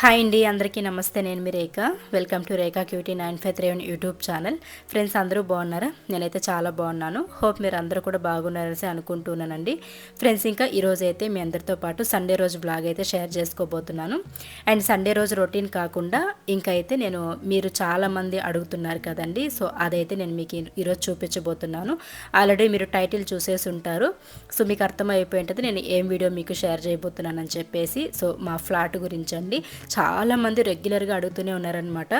Hi అండి అందరికీ నమస్తే. నేను మీ Rekha. Welcome to Rekha cutie nine five three YouTube channel friends అందరూ బాగున్నారా? నేనైతే చాలా బాగున్నాను. హోప్ మీరు అందరూ కూడా బాగున్నారని అనుకుంటున్నానండి. ఫ్రెండ్స్ ఇంకా ఈరోజు అయితే మీ అందరితో పాటు సండే రోజు బ్లాగ్ అయితే షేర్ చేసుకోబోతున్నాను. అండ్ సండే రోజు రొటీన్ కాకుండా ఇంకా అయితే నేను మీరు చాలామంది అడుగుతున్నారు కదండి. సో అదైతే నేను మీకు ఈరోజు చూపించబోతున్నాను. ఆల్రెడీ మీరు టైటిల్ చూసేసి ఉంటారు. సో మీకు అర్థమైపోయింటది నేను ఏం వీడియో మీకు షేర్ చేయబోతున్నానని చెప్పేసి సో మా ఫ్లాట్ గురించి అండి. చాలామంది రెగ్యులర్గా అడుగుతూనే ఉన్నారనమాట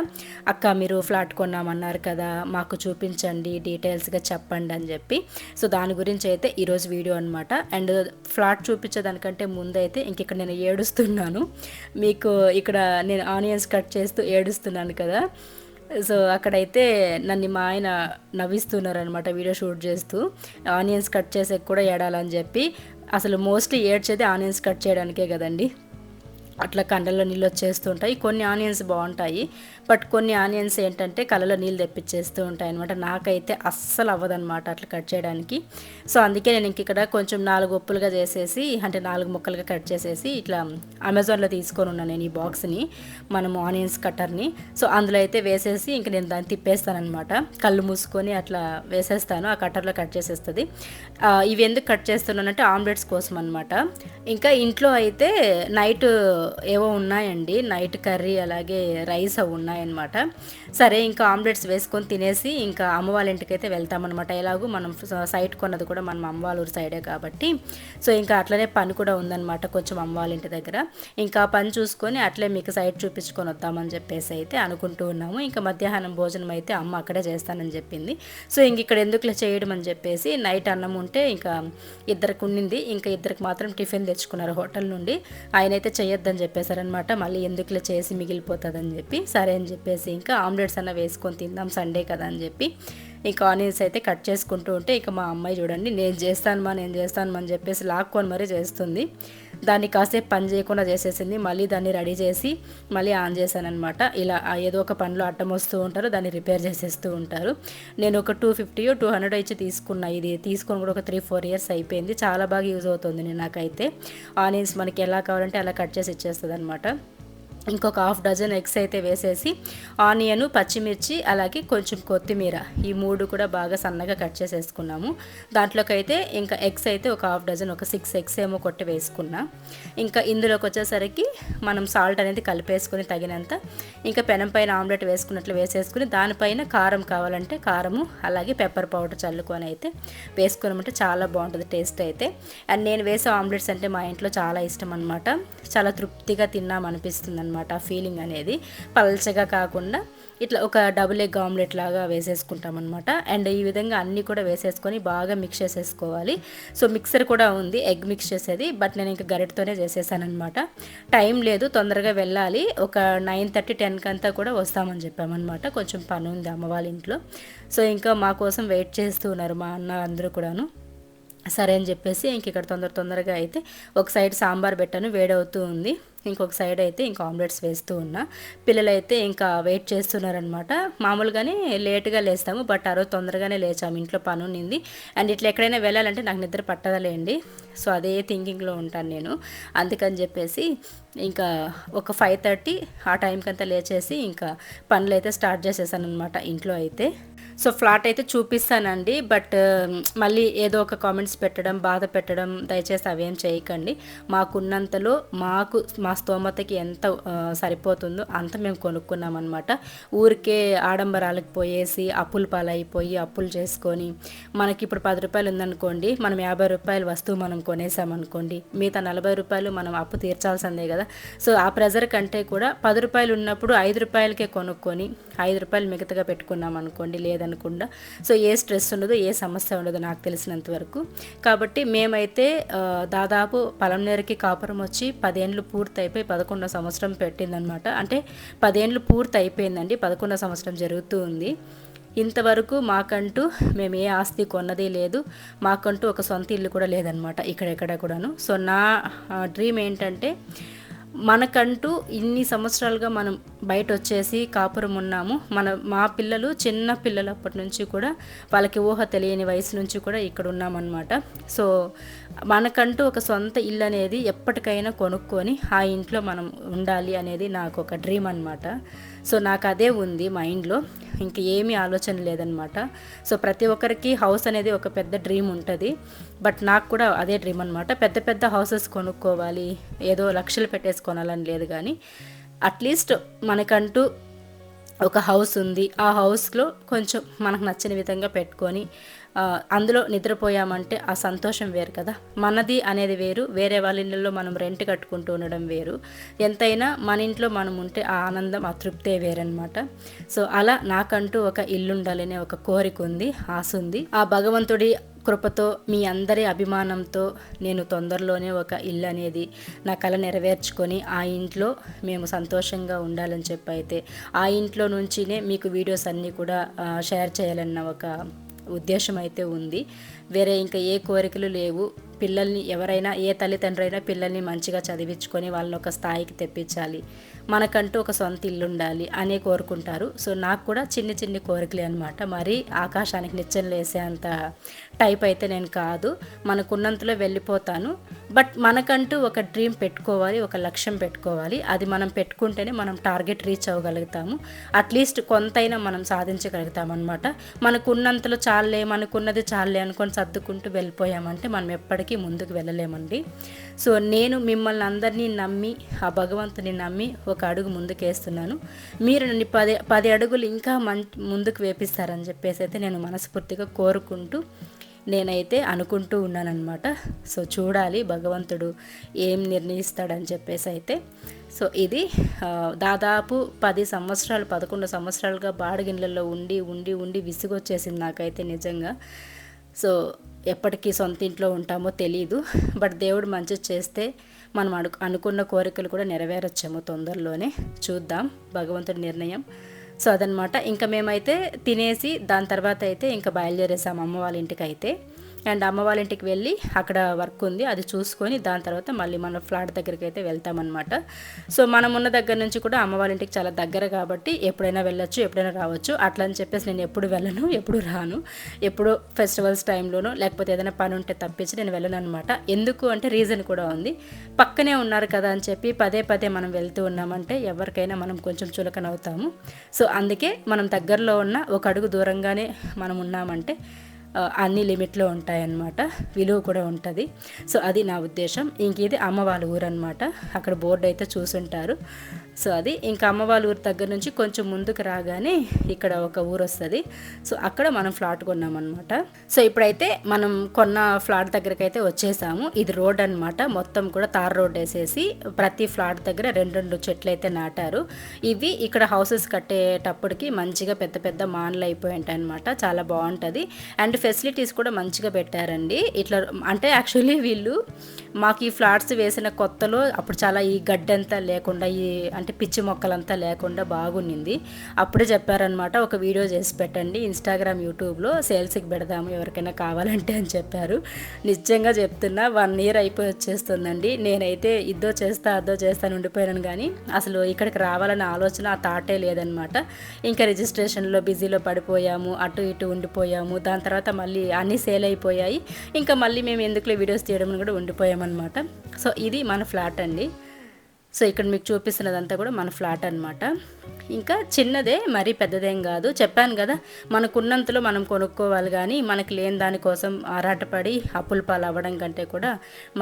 అక్క మీరు ఫ్లాట్ కొన్నామన్నారు కదా మాకు చూపించండి డీటెయిల్స్గా చెప్పండి అని చెప్పి. సో దాని గురించి అయితే ఈరోజు వీడియో అనమాట అండ్ ఫ్లాట్ చూపించేదానికంటే ముందు అయితే ఇంక ఇక్కడ నేను ఏడుస్తున్నాను. మీకు ఇక్కడ నేను ఆనియన్స్ కట్ చేస్తూ ఏడుస్తున్నాను కదా. సో అక్కడైతే నన్ను మా ఆయన నవ్విస్తున్నారనమాట వీడియో షూట్ చేస్తూ. ఆనియన్స్ కట్ చేసే కూడా ఏడాలని చెప్పి. అసలు మోస్ట్లీ ఏడ్చేది ఆనియన్స్ కట్ చేయడానికే కదండి. అట్లా కండల్లో నీళ్ళు వచ్చేస్తుంటాయి. కొన్ని ఆనియన్స్ బాగుంటాయి. బట్ కొన్ని ఆనియన్స్ ఏంటంటే కళ్ళలో నీళ్ళు తెప్పించేస్తూ ఉంటాయి అనమాట నాకైతే అస్సలు అవ్వదనమాట అట్లా కట్ చేయడానికి. సో అందుకే నేను ఇంక ఇక్కడ కొంచెం నాలుగు ఉప్పులుగా చేసేసి అంటే నాలుగు ముక్కలుగా కట్ చేసేసి ఇట్లా అమెజాన్లో తీసుకొని ఉన్నాను నేను ఈ బాక్స్ని మనము ఆనియన్స్ కట్టర్ని. సో అందులో అయితే వేసేసి ఇంక నేను దాన్ని తిప్పేస్తానమాట కళ్ళు మూసుకొని అట్లా వేసేస్తాను ఆ కట్టర్లో కట్ చేసేస్తుంది. ఇవి ఎందుకు కట్ చేస్తున్నానంటే ఆమ్లెట్స్ కోసం అనమాట ఇంకా ఇంట్లో అయితే నైట్ ఏవో ఉన్నాయండి. నైట్ కర్రీ అలాగే రైస్ అవి ఉన్నాయి ఉన్నాయన్నమాట. సరే ఇంకా ఆమ్లెట్స్ వేసుకొని తినేసి ఇంకా అమ్మవాళ్ళ ఇంటికైతే అయితే వెళ్తామన్నమాట. ఎలాగో మనం సైట్ కొన్నది కూడా మనం అమ్మవాళ్ళూరు సైడే కాబట్టి. సో ఇంకా అట్లనే పని కూడా ఉందన్నమాట కొంచెం అమ్మ వాళ్ళ ఇంటి దగ్గర. ఇంకా పని చూసుకొని అట్లే మీకు సైట్ చూపించుకొని వద్దామని చెప్పేసి అయితే అనుకుంటూ ఉన్నాము. ఇంకా మధ్యాహ్నం భోజనం అయితే అమ్మ అక్కడే చేస్తానని చెప్పింది. సో ఇంక ఇక్కడ ఎందుకులా చేయడం అని చెప్పేసి నైట్ అన్నం ఉంటే ఇంకా ఇద్దరికి ఉండింది ఇంకా ఇద్దరికి మాత్రం టిఫిన్ తెచ్చుకున్నారు హోటల్ నుండి. ఆయన అయితే చేయొద్దని చెప్పేశారనమాట మళ్ళీ ఎందుకులే చేసి మిగిలిపోతుందని చెప్పి. సరే అని అని చెప్పేసి ఇంకా ఆమ్లెట్స్ అన్న వేసుకొని తిందాం సండే కదా అని చెప్పి. ఇంకా ఆనియన్స్ అయితే కట్ చేసుకుంటూ ఉంటే ఇక మా అమ్మాయి చూడండి నేను చేస్తాను మా నేను చేస్తాను అని చెప్పేసి లాక్కొని మరీ చేస్తుంది. దాన్ని కాసేపు పని చేయకుండా చేసేసింది మళ్ళీ దాన్ని రెడీ చేసి మళ్ళీ ఆన్ చేశానమాట ఇలా ఏదో ఒక పనిలో అడ్డం వస్తూ ఉంటారు దాన్ని రిపేర్ చేసేస్తూ ఉంటారు. నేను ఒక టూ ఫిఫ్టీ టూ హండ్రెడ్ ఇచ్చి తీసుకున్నా. ఇది తీసుకొని కూడా ఒక త్రీ ఫోర్ ఇయర్స్ అయిపోయింది. చాలా బాగా యూజ్ అవుతుంది నాకైతే. ఆనియన్స్ మనకి ఎలా కావాలంటే అలా కట్ చేసి ఇచ్చేస్తుంది అనమాట ఇంకొక హాఫ్ డజన్ ఎగ్స్ అయితే వేసేసి ఆనియన్ పచ్చిమిర్చి అలాగే కొంచెం కొత్తిమీర. ఈ మూడు కూడా బాగా సన్నగా కట్ చేసేసుకున్నాము. దాంట్లోకి అయితే ఇంకా ఎగ్స్ అయితే ఒక హాఫ్ డజన్ ఒక సిక్స్ ఎగ్స్ ఏమో కొట్టి వేసుకున్నా. ఇంకా ఇందులోకి వచ్చేసరికి మనం సాల్ట్ అనేది కలిపేసుకొని తగినంత ఇంకా పెనం పైన ఆమ్లెట్ వేసుకున్నట్లు వేసేసుకుని దానిపైన కారం కావాలంటే కారము అలాగే పెప్పర్ పౌడర్ చల్లుకొని అయితే వేసుకున్నామంటే చాలా బాగుంటుంది టేస్ట్ అయితే. అండ్ నేను వేసే ఆమ్లెట్స్ అంటే మా ఇంట్లో చాలా ఇష్టం అనమాట చాలా తృప్తిగా తిన్నాం అనిపిస్తుంది అనమాట ఫీలింగ్ అనేది. పల్చగా కాకుండా ఇట్లా ఒక డబుల్ ఎగ్ ఆమ్లెట్ లాగా వేసేసుకుంటాం అనమాట అండ్ ఈ విధంగా అన్నీ కూడా వేసేసుకొని బాగా మిక్స్ చేసేసుకోవాలి. సో మిక్సర్ కూడా ఉంది ఎగ్ మిక్స్ చేసేది బట్ నేను ఇంకా గరిటతోనే చేసేసాను అనమాట టైం లేదు తొందరగా వెళ్ళాలి. ఒక నైన్ థర్టీ టెన్కి అంతా కూడా వస్తామని చెప్పామన్నమాట కొంచెం పని ఉంది అమ్మ వాళ్ళ ఇంట్లో. సో ఇంకా మా కోసం వెయిట్ చేస్తూ ఉన్నారు మా అన్న అందరూ కూడాను. సరే అని చెప్పేసి ఇంక ఇక్కడ తొందర తొందరగా అయితే ఒక సైడ్ సాంబార్ పెట్టాను వేడవుతూ ఉంది. ఇంకొక సైడ్ అయితే ఇంకా ఆమ్లెట్స్ వేస్తూ ఉన్నా. పిల్లలైతే ఇంకా వెయిట్ చేస్తున్నారనమాట మామూలుగానే లేట్గా లేస్తాము బట్ ఆ రోజు తొందరగానే లేచాము. ఇంట్లో పని ఉన్నింది అండ్ ఇట్లా ఎక్కడైనా వెళ్ళాలంటే నాకు నిద్ర పట్టదలేండి. సో అదే థింకింగ్లో ఉంటాను నేను. అందుకని చెప్పేసి ఇంకా ఒక ఫైవ్ థర్టీ ఆ టైంకి అంతా లేచేసి ఇంకా పనులు అయితే స్టార్ట్ చేసేసాను అనమాట ఇంట్లో అయితే. సో ఫ్లాట్ అయితే చూపిస్తానండి బట్ మళ్ళీ ఏదో ఒక కామెంట్స్ పెట్టడం బాధ పెట్టడం దయచేసి అవేం చేయకండి. మాకున్నంతలో మాకు మా స్తోమతకి ఎంత సరిపోతుందో అంత మేము కొనుక్కున్నాం అనమాట ఊరికే ఆడంబరాలకు పోయేసి అప్పులు పాలైపోయి అప్పులు చేసుకొని మనకి ఇప్పుడు పది రూపాయలు ఉందనుకోండి మనం యాభై రూపాయల వస్తువు మనం కొనేసామనుకోండి మిగతా నలభై రూపాయలు మనం అప్పు తీర్చాల్సిందే కదా. సో ఆ ప్రెజర్ కంటే కూడా పది రూపాయలు ఉన్నప్పుడు ఐదు రూపాయలకే కొనుక్కొని ఐదు రూపాయలు మిగతాగా పెట్టుకున్నాం అనుకోండి లేదనకుండా. సో ఏ స్ట్రెస్ ఉండదు ఏ సమస్య ఉండదు నాకు తెలిసినంత వరకు. కాబట్టి మేమైతే దాదాపు పలంనేరుకి కాపురం వచ్చి పదేండ్లు పూర్తి అయిపోయి పదకొండో సంవత్సరం పెట్టిందనమాట. అంటే పదేండ్లు పూర్తి అయిపోయిందండి పదకొండో సంవత్సరం జరుగుతూ ఉంది. ఇంతవరకు మాకంటూ మేము ఏ ఆస్తి కొన్నది లేదు. మాకంటూ ఒక సొంత ఇల్లు కూడా లేదనమాట ఇక్కడెక్కడ కూడాను. సో నా డ్రీమ్ ఏంటంటే మనకంటూ ఇన్ని సంవత్సరాలుగా మనం బయట వచ్చేసి కాపురం ఉన్నాము. మన మా పిల్లలు చిన్న పిల్లలప్పటి నుంచి కూడా వాళ్ళకి ఊహ తెలియని వయసు నుంచి కూడా ఇక్కడ ఉన్నామన్నమాట సో మనకంటూ ఒక సొంత ఇల్లు అనేది ఎప్పటికైనా కొనుక్కొని ఆ ఇంట్లో మనం ఉండాలి అనేది నాకు ఒక డ్రీమ్ అనమాట సో నాకు అదే ఉంది మైండ్లో. ఇంక ఏమీ ఆలోచన లేదనమాట సో ప్రతి ఒక్కరికి హౌస్ అనేది ఒక పెద్ద డ్రీమ్ ఉంటుంది. బట్ నాకు కూడా అదే డ్రీమ్ అనమాట పెద్ద పెద్ద హౌసెస్ కొనుక్కోవాలి. ఏదో లక్షలు పెట్టేసి కొనాలని లేదు కానీ అట్లీస్ట్ మనకంటూ ఒక హౌస్ ఉంది. ఆ హౌస్లో కొంచెం మనకు నచ్చిన విధంగా పెట్టుకొని అందులో నిద్రపోయామంటే ఆ సంతోషం వేరు కదా. మనది అనేది వేరు వేరే వాళ్ళ ఇళ్ళల్లో మనం రెంట్ కట్టుకుంటూ ఉండడం వేరు. ఎంతైనా మన ఇంట్లో మనం ఉంటే ఆ ఆనందం ఆ తృప్తే వేరనమాట సో అలా నాకంటూ ఒక ఇల్లు ఉండాలనే ఒక కోరిక ఉంది ఆశ ఉంది. ఆ భగవంతుడి కృపతో మీ అందరి అభిమానంతో నేను తొందరలోనే ఒక ఇల్లు అనేది నా కళ నెరవేర్చుకొని ఆ ఇంట్లో మేము సంతోషంగా ఉండాలని చెప్పి అయితే ఆ ఇంట్లో నుంచినే మీకు వీడియోస్ అన్నీ కూడా షేర్ చేయాలన్న ఒక ఉద్దేశం అయితే ఉంది. వేరే ఇంకా ఏ కోరికలు లేవు. పిల్లల్ని ఎవరైనా ఏ తల్లిదండ్రులైనా అయినా పిల్లల్ని మంచిగా చదివించుకొని వాళ్ళని ఒక స్థాయికి తెప్పించాలి. మనకంటూ ఒక సొంత ఇల్లు ఉండాలి అనే కోరుకుంటారు. సో నాకు కూడా చిన్ని చిన్ని కోరికలే అనమాట మరి ఆకాశానికి నిచ్చెనలు లేసే అంత టైప్ అయితే నేను కాదు. మనకున్నంతలో వెళ్ళిపోతాను. బట్ మనకంటూ ఒక డ్రీమ్ పెట్టుకోవాలి ఒక లక్ష్యం పెట్టుకోవాలి. అది మనం పెట్టుకుంటేనే మనం టార్గెట్ రీచ్ అవ్వగలుగుతాము. అట్లీస్ట్ కొంతైనా మనం సాధించగలుగుతాం అనమాట మనకున్నంతలో చాలే మనకున్నది చాలే అనుకొని సర్దుకుంటూ వెళ్ళిపోయామంటే మనం ఎప్పటికీ ముందుకు వెళ్ళలేమండి. సో నేను మిమ్మల్ని అందరినీ నమ్మి ఆ భగవంతుని నమ్మి ఒక అడుగు ముందుకేస్తున్నాను. మీరు నన్ను పది పది అడుగులు ఇంకా మం ముందుకు వేపిస్తారని చెప్పేసి అయితే నేను మనస్ఫూర్తిగా కోరుకుంటూ నేనైతే అనుకుంటూ ఉన్నానన్నమాట. సో చూడాలి భగవంతుడు ఏం నిర్ణయిస్తాడని చెప్పేసి అయితే. సో ఇది దాదాపు పది సంవత్సరాలు పదకొండు సంవత్సరాలుగా బాడిగిళ్ళల్లో ఉండి ఉండి ఉండి విసుగొచ్చేసింది నాకైతే నిజంగా. సో ఎప్పటికీ సొంత ఇంట్లో ఉంటామో తెలీదు. బట్ దేవుడు మంచి చేస్తే మనం అను అనుకున్న కోరికలు కూడా నెరవేరొచ్చేమో తొందరలోనే. చూద్దాం భగవంతుడి నిర్ణయం. సో అదనమాట ఇంకా మేమైతే తినేసి దాని తర్వాత అయితే ఇంకా బయలుదేరేసాము అమ్మ వాళ్ళ ఇంటికి అయితే అండ్ అమ్మ వాళ్ళ ఇంటికి వెళ్ళి అక్కడ వర్క్ ఉంది అది చూసుకొని దాని తర్వాత మళ్ళీ మన ఫ్లాట్ దగ్గరికి అయితే వెళ్తామన్నమాట. సో మనం ఉన్న దగ్గర నుంచి కూడా అమ్మ వాళ్ళ ఇంటికి చాలా దగ్గర కాబట్టి ఎప్పుడైనా వెళ్ళొచ్చు ఎప్పుడైనా రావచ్చు. అట్లా అని చెప్పేసి నేను ఎప్పుడు వెళ్ళను ఎప్పుడు రాను. ఎప్పుడు ఫెస్టివల్స్ టైంలోనో లేకపోతే ఏదైనా పని ఉంటే తప్పించి నేను వెళ్ళను అనమాట ఎందుకు అంటే రీజన్ కూడా ఉంది. పక్కనే ఉన్నారు కదా అని చెప్పి పదే పదే మనం వెళ్తూ ఉన్నామంటే ఎవరికైనా మనం కొంచెం చులకన అవుతాము సో అందుకే మనం దగ్గరలో ఉన్న ఒక అడుగు దూరంగానే మనం ఉన్నామంటే అన్ని లిమిట్లో ఉంటాయన్నమాట. విలువ కూడా ఉంటుంది. సో అది నా ఉద్దేశం. ఇంక ఇది అమ్మ వాళ్ళ ఊరు అనమాట అక్కడ బోర్డు అయితే చూసుంటారు. సో అది ఇంకా అమ్మ వాళ్ళ ఊరు దగ్గర నుంచి కొంచెం ముందుకు రాగానే ఇక్కడ ఒక ఊరు వస్తుంది. సో అక్కడ మనం ఫ్లాట్ కొన్నామన్నమాట. సో ఇప్పుడైతే మనం కొన్న ఫ్లాట్ దగ్గరకైతే అయితే వచ్చేసాము. ఇది రోడ్ అనమాట మొత్తం కూడా తార్ రోడ్ వేసేసి ప్రతి ఫ్లాట్ దగ్గర రెండు రెండు చెట్లు అయితే నాటారు. ఇవి ఇక్కడ హౌసెస్ కట్టేటప్పటికి మంచిగా పెద్ద పెద్ద మాన్లు అయిపోయి ఉంటాయి అనమాట చాలా బాగుంటుంది. అండ్ ఫెసిలిటీస్ కూడా మంచిగా పెట్టారండి. ఇట్లా అంటే యాక్చువల్లీ వీళ్ళు మాకు ఈ ఫ్లాట్స్ వేసిన కొత్తలో అప్పుడు చాలా ఈ గడ్డంతా లేకుండా ఈ అంటే పిచ్చి మొక్కలంతా లేకుండా బాగుండింది. అప్పుడే చెప్పారనమాట ఒక వీడియో చేసి పెట్టండి ఇన్స్టాగ్రామ్ యూట్యూబ్లో సేల్స్కి పెడదాము ఎవరికైనా కావాలంటే అని చెప్పారు. నిజంగా చెప్తున్నా వన్ ఇయర్ అయిపోయి వచ్చేస్తుందండి. నేనైతే ఇద్దో చేస్తా అద్దో చేస్తాను ఉండిపోయాను కానీ అసలు ఇక్కడికి రావాలనే ఆలోచన ఆ తాటే లేదనమాట ఇంకా రిజిస్ట్రేషన్లో బిజీలో పడిపోయాము అటు ఇటు ఉండిపోయాము. దాని తర్వాత మళ్ళీ అన్నీ సేల్ అయిపోయాయి. ఇంకా మళ్ళీ మేము ఎందుకులో వీడియోస్ తీయడం కూడా ఉండిపోయామన్నమాట. సో ఇది మన ఫ్లాట్ అండి. సో ఇక్కడ మీకు చూపిస్తున్నదంతా కూడా మన ఫ్లాట్ అనమాట ఇంకా చిన్నదే మరీ పెద్దదేం కాదు. చెప్పాను కదా మనకున్నంతలో మనం కొనుక్కోవాలి కానీ మనకు లేని దానికోసం ఆరాటపడి అప్పుల పాలు అవ్వడం కంటే కూడా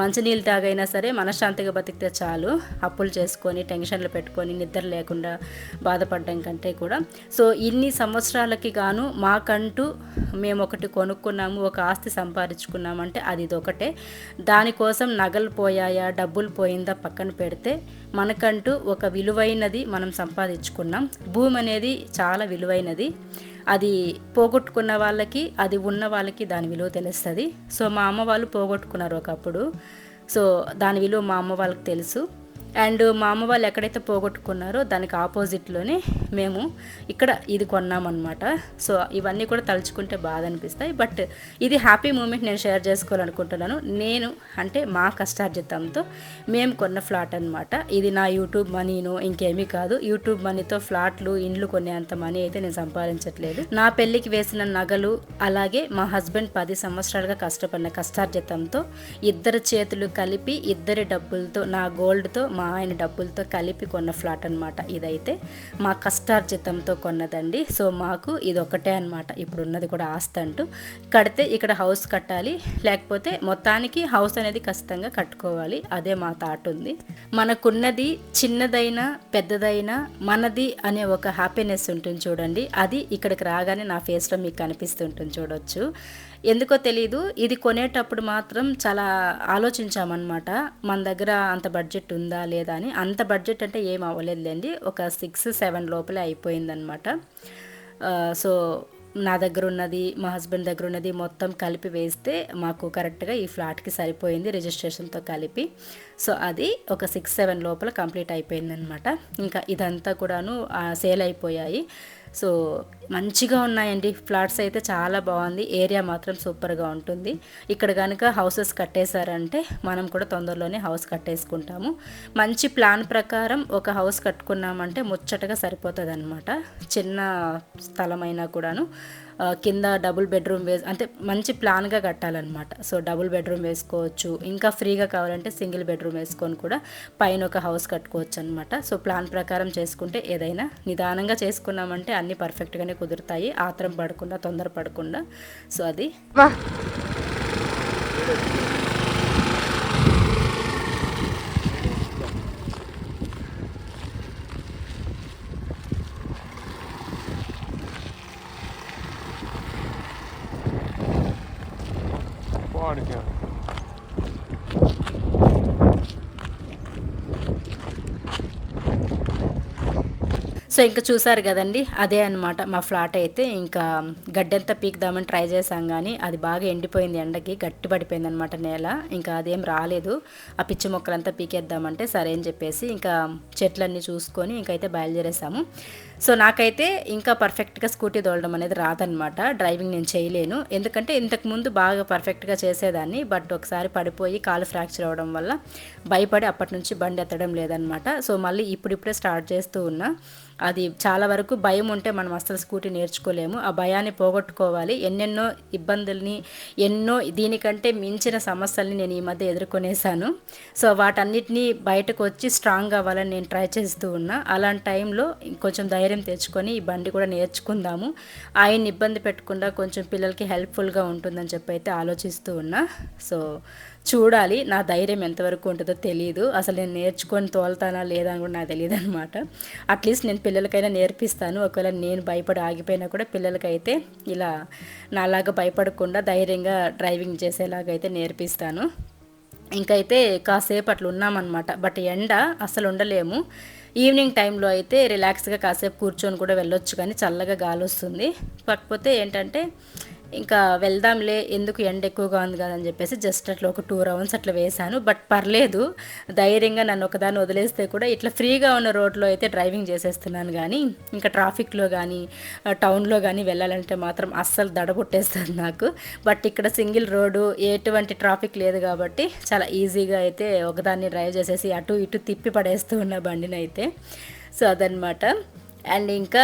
మంచినీళ్ళు తాగైనా సరే మనశ్శాంతిగా బతికితే చాలు. అప్పులు చేసుకొని టెన్షన్లు పెట్టుకొని నిద్ర లేకుండా బాధపడడం కంటే కూడా. సో ఇన్ని సంవత్సరాలకి గాను మాకంటూ మేము ఒకటి కొనుక్కున్నాము ఒక ఆస్తి సంపాదించుకున్నామంటే అది ఇది ఒకటే దానికోసం నగలు పోయాయా డబ్బులు పోయిందా పక్కన పెడితే మనకంటూ ఒక విలువైనది మనం సంపాదించుకున్నాం. భూమి అనేది చాలా విలువైనది. అది పోగొట్టుకున్న వాళ్ళకి అది ఉన్న వాళ్ళకి దాని విలువ తెలుస్తుంది. సో మా అమ్మ వాళ్ళు పోగొట్టుకున్నారు ఒకప్పుడు. సో దాని విలువ మా అమ్మ వాళ్ళకి తెలుసు. అండ్ మా అమ్మ వాళ్ళు ఎక్కడైతే పోగొట్టుకున్నారో దానికి ఆపోజిట్లోనే మేము ఇక్కడ ఇది కొన్నామన్నమాట. సో ఇవన్నీ కూడా తలుచుకుంటే బాధ అనిపిస్తాయి. బట్ ఇది హ్యాపీ మూమెంట్ నేను షేర్ చేసుకోవాలనుకుంటున్నాను. నేను అంటే మా కష్టార్జితంతో మేము కొన్న ఫ్లాట్ అనమాట ఇది నా యూట్యూబ్ మనీను ఇంకేమీ కాదు. యూట్యూబ్ మనీతో ఫ్లాట్లు ఇండ్లు కొనేంత మనీ అయితే నేను సంపాదించట్లేదు. నా పెళ్ళికి వేసిన నగలు అలాగే మా హస్బెండ్ పది సంవత్సరాలుగా కష్టపడిన కష్టార్జితంతో ఇద్దరు చేతులు కలిపి ఇద్దరి డబ్బులతో నా గోల్డ్తో మా ఆయన డబ్బులతో కలిపి కొన్న ఫ్లాట్ అనమాట ఇదైతే మా కష్టార్జితంతో కొన్నదండి. సో మాకు ఇది ఒకటే అనమాట ఇప్పుడు ఉన్నది కూడా ఆస్తి అంటూ కడితే ఇక్కడ హౌస్ కట్టాలి లేకపోతే మొత్తానికి హౌస్ అనేది ఖచ్చితంగా కట్టుకోవాలి. అదే మా థాట్ ఉంది. మనకున్నది చిన్నదైనా పెద్దదైనా మనది అనే ఒక హ్యాపీనెస్ ఉంటుంది చూడండి. అది ఇక్కడికి రాగానే నా ఫేస్లో మీకు కనిపిస్తుంటుంది చూడొచ్చు. ఎందుకో తెలియదు ఇది కొనేటప్పుడు మాత్రం చాలా ఆలోచించామన్నమాట. మన దగ్గర అంత బడ్జెట్ ఉందా లేదా అని. అంత బడ్జెట్ అంటే ఏం అవ్వలేదులేండి. ఒక సిక్స్ సెవెన్ లోపలే అయిపోయిందనమాట సో నా దగ్గర ఉన్నది మా హస్బెండ్ దగ్గర ఉన్నది మొత్తం కలిపి వేస్తే మాకు కరెక్ట్గా ఈ ఫ్లాట్కి సరిపోయింది రిజిస్ట్రేషన్తో కలిపి. సో అది ఒక సిక్స్ సెవెన్ లోపల కంప్లీట్ అయిపోయిందనమాట ఇంకా ఇదంతా కూడాను సేల్ అయిపోయాయి. సో మంచిగా ఉన్నాయండి. ఫ్లాట్స్ అయితే చాలా బాగుంది. ఏరియా మాత్రం సూపర్గా ఉంటుంది. ఇక్కడ కనుక హౌసెస్ కట్టేశారంటే మనం కూడా తొందరలోనే హౌస్ కట్టేసుకుంటాము. మంచి ప్లాన్ ప్రకారం ఒక హౌస్ కట్టుకున్నామంటే ముచ్చటగా సరిపోతుంది అనమాట చిన్న స్థలమైనా కూడాను. కింద డబుల్ బెడ్రూమ్ వేసి అంటే మంచి ప్లాన్గా కట్టాలన్నమాట. సో డబుల్ బెడ్రూమ్ వేసుకోవచ్చు. ఇంకా ఫ్రీగా కావాలంటే సింగిల్ బెడ్రూమ్ వేసుకొని కూడా పైన ఒక హౌస్ కట్టుకోవచ్చు అనమాట సో ప్లాన్ ప్రకారం చేసుకుంటే ఏదైనా నిదానంగా చేసుకున్నామంటే అన్నీ పర్ఫెక్ట్గానే కుదురుతాయి. ఆత్రం పడకుండా తొందర పడకుండా. సో అది. Varken. సో ఇంకా చూసారు కదండి అదే అనమాట మా ఫ్లాట్ అయితే ఇంకా గడ్డంతా పీకుదామని ట్రై చేసాం కానీ అది బాగా ఎండిపోయింది ఎండకి గట్టి పడిపోయింది అనమాట నేల. ఇంకా అదేం రాలేదు. ఆ పిచ్చి మొక్కలంతా పీకేద్దామంటే సరే అని చెప్పేసి ఇంకా చెట్లన్నీ చూసుకొని ఇంకైతే బయలుదేరేసాము. సో నాకైతే ఇంకా పర్ఫెక్ట్గా స్కూటీ తోలడం అనేది రాదనమాట. డ్రైవింగ్ నేను చేయలేను. ఎందుకంటే ఇంతకు ముందు బాగా పర్ఫెక్ట్గా చేసేదాన్ని. బట్ ఒకసారి పడిపోయి కాలు ఫ్రాక్చర్ అవ్వడం వల్ల భయపడి అప్పటి నుంచి బండి ఎత్తడం లేదనమాట. సో మళ్ళీ ఇప్పుడిప్పుడే స్టార్ట్ చేస్తూ ఉన్నా. అది చాలా వరకు భయం ఉంటే మనం అస్సలు స్కూటీ నేర్చుకోలేము. ఆ భయాన్ని పోగొట్టుకోవాలి. ఎన్నెన్నో ఇబ్బందుల్ని ఎన్నో దీనికంటే మించిన సమస్యల్ని నేను ఈ మధ్య ఎదుర్కొనేసాను సో వాటన్నిటినీ బయటకు వచ్చి స్ట్రాంగ్ అవ్వాలని నేను ట్రై చేస్తూ ఉన్నా. అలాంటి టైంలో కొంచెం ధైర్యం ధైర్యం తెచ్చుకొని ఈ బండి కూడా నేర్చుకుందాము. ఆయన్ని ఇబ్బంది పెట్టకుండా కొంచెం పిల్లలకి హెల్ప్ఫుల్గా ఉంటుందని చెప్పి అయితే ఆలోచిస్తూ ఉన్నా. సో చూడాలి నా ధైర్యం ఎంతవరకు ఉంటుందో తెలియదు అసలు నేను నేర్చుకొని తోలుతానా లేదా అని కూడా నాకు తెలియదు అనమాట అట్లీస్ట్ నేను పిల్లలకైనా నేర్పిస్తాను. ఒకవేళ నేను భయపడి ఆగిపోయినా కూడా పిల్లలకైతే ఇలా నాలాగా భయపడకుండా ధైర్యంగా డ్రైవింగ్ చేసేలాగైతే నేర్పిస్తాను. ఇంకైతే కాసేపు అట్లా ఉన్నామన్నమాట బట్ ఎండ అసలు ఉండలేము. ఈవినింగ్ టైంలో అయితే రిలాక్స్గా కాసేపు కూర్చొని కూడా వెళ్ళొచ్చు కానీ చల్లగా గాలి వస్తుంది. కాకపోతే ఏంటంటే ఇంకా వెళ్దాంలే ఎందుకు ఎండ ఎక్కువగా ఉంది కదని చెప్పేసి జస్ట్ అట్లా ఒక టూ రౌండ్స్ అట్లా వేశాను. బట్ పర్లేదు ధైర్యంగా నన్ను ఒకదాన్ని వదిలేస్తే కూడా ఇట్లా ఫ్రీగా ఉన్న రోడ్లో అయితే డ్రైవింగ్ చేసేస్తున్నాను కానీ ఇంకా ట్రాఫిక్లో కానీ టౌన్లో కానీ వెళ్ళాలంటే మాత్రం అస్సలు దడబొట్టేస్తుంది నాకు. బట్ ఇక్కడ సింగిల్ రోడ్డు ఎటువంటి ట్రాఫిక్ లేదు కాబట్టి చాలా ఈజీగా అయితే ఒకదాన్ని డ్రైవ్ చేసేసి అటు ఇటు తిప్పి పడేస్తూ ఉన్న బండిని అయితే సో అదనమాట అండ్ ఇంకా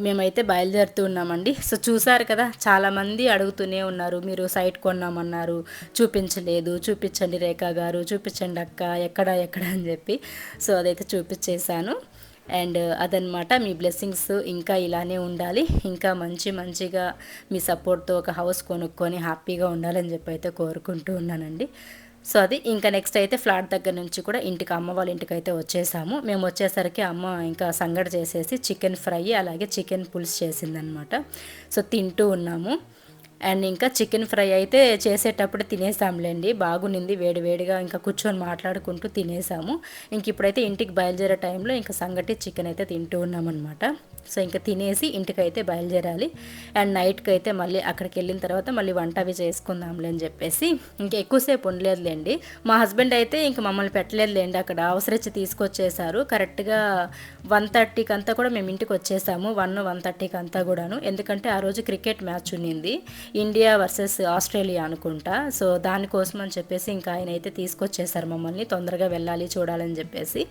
మేమైతే బయలుదేరుతూ ఉన్నామండి. సో చూసారు కదా చాలామంది అడుగుతూనే ఉన్నారు. మీరు సైట్ కొన్నామన్నారు. చూపించలేదు. చూపించండి రేఖా గారు. చూపించండి అక్క. ఎక్కడ ఎక్కడ అని చెప్పి. సో అదైతే చూపించేశాను. అండ్ అదనమాట మీ బ్లెస్సింగ్స్ ఇంకా ఇలానే ఉండాలి. ఇంకా మంచి మంచిగా మీ సపోర్ట్తో ఒక హౌస్ కొనుక్కొని హ్యాపీగా ఉండాలని చెప్పి అయితే కోరుకుంటూ ఉన్నానండి. సో అది ఇంకా నెక్స్ట్ అయితే ఫ్లాట్ దగ్గర నుంచి కూడా ఇంటికి అమ్మ వాళ్ళ ఇంటికి అయితే వచ్చేసాము. మేము వచ్చేసరికి అమ్మ ఇంకా సంగడి చేసేసి చికెన్ ఫ్రై అలాగే చికెన్ పులుసు చేసిందనమాట సో తింటూ ఉన్నాము. అండ్ ఇంకా చికెన్ ఫ్రై అయితే చేసేటప్పుడు తినేసాంలేండి. బాగునింది వేడివేడిగా ఇంకా కూర్చొని మాట్లాడుకుంటూ తినేసాము. ఇంక ఇప్పుడైతే ఇంటికి బయలుదేరే టైంలో ఇంకా సంగటి చికెన్ అయితే తింటూ ఉన్నామన్నమాట. సో ఇంకా తినేసి ఇంటికి అయితే బయలుదేరాలి. అండ్ నైట్కి అయితే మళ్ళీ అక్కడికి వెళ్ళిన తర్వాత మళ్ళీ వంట అవి చేసుకుందాంలే అని చెప్పేసి ఇంకా ఎక్కువసేపు ఉండలేదులేండి. మా హస్బెండ్ అయితే ఇంక మమ్మల్ని పెట్టలేదులేండి. అక్కడ అవసరచ్చి తీసుకొచ్చేసారు. కరెక్ట్గా వన్ థర్టీకి అంతా కూడా మేము ఇంటికి వచ్చేసాము వన్ వన్ థర్టీకి అంతా కూడాను. ఎందుకంటే ఆ రోజు క్రికెట్ మ్యాచ్ ఉన్నింది ఇండియా వర్సెస్ ఆస్ట్రేలియా అనుకుంటా. సో దానికోసం అని చెప్పేసి ఇంకా ఆయన అయితే తీసుకొచ్చేసారు మమ్మల్ని. తొందరగా వెళ్ళాలి చూడాలని చెప్పేసి.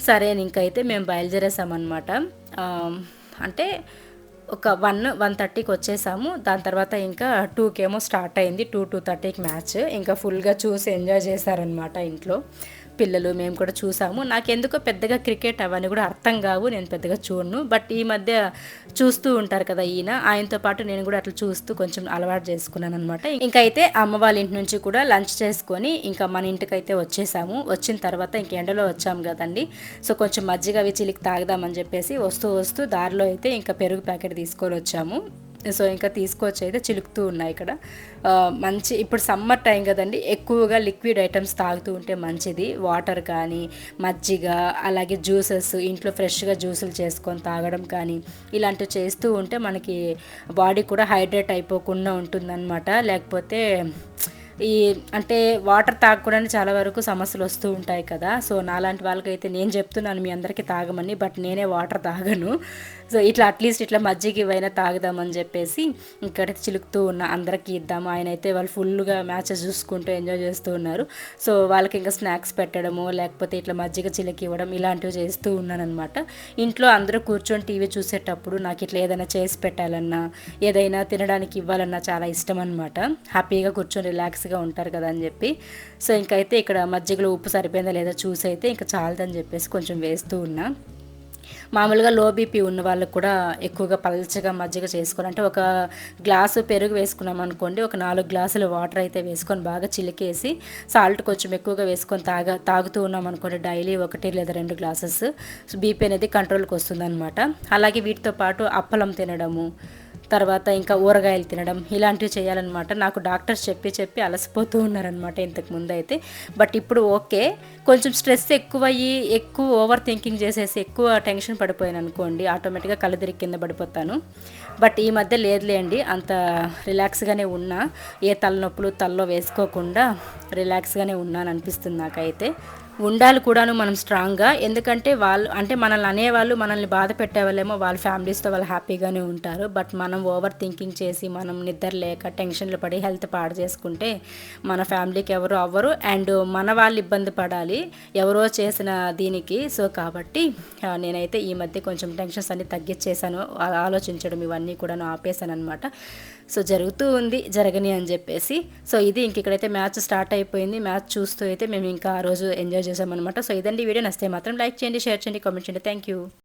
సరే ఇంకైతే మేము బయలుదేరేసామన్నమాట. అంటే ఒక వన్ వన్ థర్టీకి వచ్చేసాము. దాని తర్వాత ఇంకా టూకేమో స్టార్ట్ అయింది. టూ టూ థర్టీకి మ్యాచ్. ఇంకా ఫుల్గా చూసి ఎంజాయ్ చేశారనమాట ఇంట్లో. పిల్లలు మేము కూడా చూసాము. నాకెందుకో పెద్దగా క్రికెట్ అవన్నీ కూడా అర్థం కావు నేను పెద్దగా చూడను. బట్ ఈ మధ్య చూస్తూ ఉంటారు కదా ఈయన. ఆయనతో పాటు నేను కూడా అట్లా చూస్తూ కొంచెం అలవాటు చేసుకున్నాను అనమాట ఇంకైతే అమ్మ వాళ్ళ ఇంటి నుంచి కూడా లంచ్ చేసుకొని ఇంకా మన ఇంటికి అయితే వచ్చేసాము. వచ్చిన తర్వాత ఇంక ఎండలో వచ్చాము కదండి. సో కొంచెం మజ్జిగ అవి చిలికి తాగుదామని చెప్పేసి వస్తూ వస్తూ దారిలో అయితే ఇంకా పెరుగు ప్యాకెట్ తీసుకొని వచ్చాము. సో ఇంకా తీసుకొచ్చి అయితే చిలుకుతూ ఉన్నాయి ఇక్కడ. మంచి ఇప్పుడు సమ్మర్ టైం కదండి ఎక్కువగా లిక్విడ్ ఐటమ్స్ తాగుతూ ఉంటే మంచిది. వాటర్ కానీ మజ్జిగ అలాగే జ్యూసెస్ ఇంట్లో ఫ్రెష్గా జ్యూసులు చేసుకొని తాగడం కానీ ఇలాంటివి చేస్తూ ఉంటే మనకి బాడీ కూడా హైడ్రేట్ అయిపోకుండా ఉంటుందన్నమాట. లేకపోతే ఈ అంటే వాటర్ తాగకూడని చాలా వరకు సమస్యలు వస్తూ ఉంటాయి కదా. సో నాలాంటి వాళ్ళకైతే నేను చెప్తున్నాను మీ అందరికీ తాగమని బట్ నేనే వాటర్ తాగను. సో ఇట్లా అట్లీస్ట్ ఇట్లా మజ్జిగ ఇవైనా తాగుదామని చెప్పేసి ఇక్కడ చిలుకుతూ ఉన్న అందరికీ ఇద్దాము. ఆయన అయితే వాళ్ళు ఫుల్గా మ్యాచెస్ చూసుకుంటూ ఎంజాయ్ చేస్తూ ఉన్నారు. సో వాళ్ళకి ఇంకా స్నాక్స్ పెట్టడము లేకపోతే ఇట్లా మజ్జిగ చిలికి ఇవ్వడం ఇలాంటివి చేస్తూ ఉన్నానమాట ఇంట్లో అందరూ కూర్చొని టీవీ చూసేటప్పుడు నాకు ఇట్లా ఏదైనా చేసి పెట్టాలన్నా ఏదైనా తినడానికి ఇవ్వాలన్నా చాలా ఇష్టం అనమాట హ్యాపీగా కూర్చొని రిలాక్స్గా ఉంటారు కదా అని చెప్పి. సో ఇంకైతే ఇక్కడ మజ్జిగలో ఉప్పు సరిపోయిందా లేదా చూసి అయితే ఇంకా చాలదని చెప్పేసి కొంచెం వేస్తూ ఉన్నా. మామూలుగా లో బీపీ ఉన్న వాళ్ళకు కూడా ఎక్కువగా పల్చగా మజ్జిగ చేసుకోవాలంటే ఒక గ్లాసు పెరుగు వేసుకున్నాం అనుకోండి ఒక నాలుగు గ్లాసులు వాటర్ అయితే వేసుకొని బాగా చిలికేసి సాల్ట్ కొంచెం ఎక్కువగా వేసుకొని తాగా తాగుతూ ఉన్నాం అనుకోండి డైలీ ఒకటి లేదా రెండు గ్లాసెస్. బీపీ అనేది కంట్రోల్కి వస్తుంది అనమాట అలాగే వీటితో పాటు అప్పలం తినడము తర్వాత ఇంకా ఊరగాయలు తినడం ఇలాంటివి చేయాలన్నమాట. నాకు డాక్టర్స్ చెప్పి చెప్పి అలసిపోతూ ఉన్నారనమాట ఇంతకు ముందు అయితే బట్ ఇప్పుడు ఓకే. కొంచెం స్ట్రెస్ ఎక్కువ అయ్యి ఎక్కువ ఓవర్ థింకింగ్ చేసేసి ఎక్కువ టెన్షన్ పడిపోయాను అనుకోండి ఆటోమేటిక్గా కళ్ళు తిరిగి కింద పడిపోతాను. బట్ ఈ మధ్య లేదులేండి అంత రిలాక్స్గానే ఉన్నా. ఏ తలనొప్పులు తలలో వేసుకోకుండా రిలాక్స్గానే ఉన్నాను అనిపిస్తుంది నాకైతే. ఉండాలి కూడాను మనం స్ట్రాంగ్గా. ఎందుకంటే వాళ్ళు అంటే మనల్ని అనేవాళ్ళు మనల్ని బాధ పెట్టేవాళ్ళేమో వాళ్ళ ఫ్యామిలీస్తో వాళ్ళు హ్యాపీగానే ఉంటారు. బట్ మనం ఓవర్ థింకింగ్ చేసి మనం నిద్ర లేక టెన్షన్లు పడి హెల్త్ పాడు చేసుకుంటే మన ఫ్యామిలీకి ఎవరు అవ్వరు. అండ్ మన వాళ్ళు ఇబ్బంది పడాలి ఎవరో చేసిన దీనికి. సో కాబట్టి నేనైతే ఈ మధ్య కొంచెం టెన్షన్స్ అన్ని తగ్గించేశాను. ఆలోచించడం ఇవన్నీ కూడా ఆపేశాను అనమాట సో జరుగుతూ ఉంది జరగని అని చెప్పేసి. సో ఇది ఇంక ఇక్కడైతే మ్యాచ్ స్టార్ట్ అయిపోయింది. మ్యాచ్ చూస్తూ అయితే మేము ఇంకా ఆ రోజు ఎంజాయ్ చేసామన్నమాట సో ఇదండి వీడియో. నస్తే మాత్రం లైక్ చేయండి షేర్ చేయండి కామెంట్ చేయండి. Thank you